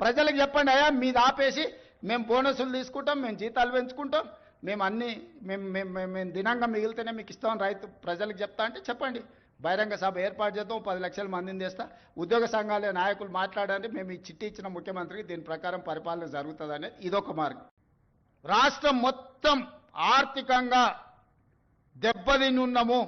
ప్రజలకు చెప్పండి అయ్యా మీది ఆపేసి మేము బోనసులు తీసుకుంటాం మేము జీతాలు పెంచుకుంటాం మేము అన్నీ మేము మేము మేము మేము దినంగా మిగిలితేనే మీకు ఇస్తాం రైతు ప్రజలకు చెప్తా అంటే చెప్పండి. బహిరంగ సభ ఏర్పాటు చేద్దాం పది లక్షల మందిని చేస్తా ఉద్యోగ సంఘాల నాయకులు మాట్లాడండి మేము ఈ చిట్టి ఇచ్చిన ముఖ్యమంత్రికి దీని ప్రకారం పరిపాలన జరుగుతుంది అనేది ఇదొక మార్గం. రాష్ట్రం మొత్తం ఆర్థికంగా దెబ్బతిని ఉన్నాము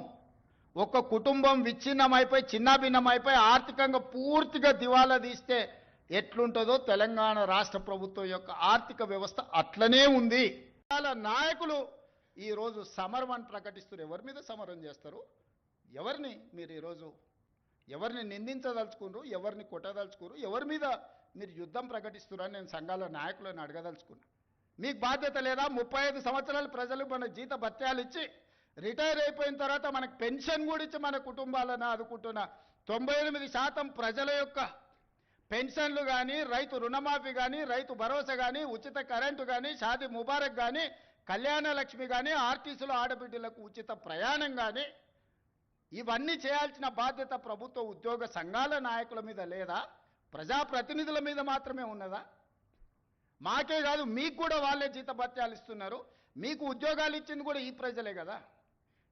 ఒక కుటుంబం విచ్ఛిన్నమైపోయి చిన్నాభిన్నమైపోయి ఆర్థికంగా పూర్తిగా దివాలా తీస్తే ఎట్లుంటుందో తెలంగాణ రాష్ట్ర ప్రభుత్వం యొక్క ఆర్థిక వ్యవస్థ అట్లనే ఉంది. వాళ్ళ నాయకులు ఈరోజు సమరం అని ప్రకటిస్తారు ఎవరి మీద సమరం చేస్తారు? ఎవరిని మీరు ఈరోజు ఎవరిని నిందించదలుచుకున్నారు? ఎవరిని కొట్టదలుచుకున్నారు? ఎవరి మీద మీరు యుద్ధం ప్రకటిస్తున్నారని నేను సంఘాల నాయకులను అడగదలుచుకున్నా. మీకు బాధ్యత లేదా? ముప్పై ఐదు సంవత్సరాలు ప్రజలు మన జీత భత్యాలు ఇచ్చి రిటైర్ అయిపోయిన తర్వాత మనకు పెన్షన్ కూడా ఇచ్చి మన కుటుంబాలను ఆదుకుంటున్న తొంభై ఎనిమిది శాతం ప్రజల యొక్క పెన్షన్లు కానీ రైతు రుణమాఫీ కానీ రైతు భరోసా కానీ ఉచిత కరెంటు కానీ షాది ముబారక్ కానీ కళ్యాణ లక్ష్మి కానీ ఆర్టీసీలో ఆడబిడ్డలకు ఉచిత ప్రయాణం కానీ ఇవన్నీ చేయాల్సిన బాధ్యత ప్రభుత్వ ఉద్యోగ సంఘాల నాయకుల మీద లేదా ప్రజాప్రతినిధుల మీద మాత్రమే ఉన్నదా? మాకే కాదు మీకు కూడా వాళ్ళే జీతభత్యాలు ఇస్తున్నారు. మీకు ఉద్యోగాలు ఇచ్చింది కూడా ఈ ప్రజలే కదా.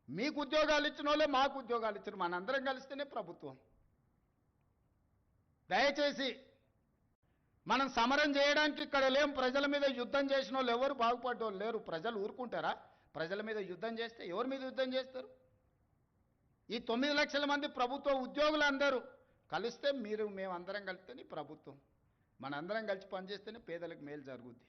మీకు ఉద్యోగాలు ఇచ్చిన వాళ్ళే మాకు ఉద్యోగాలు ఇచ్చారు. మనందరం కలిస్తేనే ప్రభుత్వం. దయచేసి మనం సమరం చేయడానికి ఇక్కడ లేం. ప్రజల మీద యుద్ధం చేసిన వాళ్ళు ఎవరు? బాగుపడ్డోళ్ళు లేరు. ప్రజలు ఊరుకుంటారా? ప్రజల మీద యుద్ధం చేస్తే ఎవరి మీద యుద్ధం చేస్తారు? ఈ తొమ్మిది లక్షల మంది ప్రభుత్వ ఉద్యోగులందరూ కలిస్తే మీరు మేమందరం కలిస్తేనే ప్రభుత్వం. మనందరం కలిసి పనిచేస్తేనే పేదలకు మేలు జరుగుద్ది.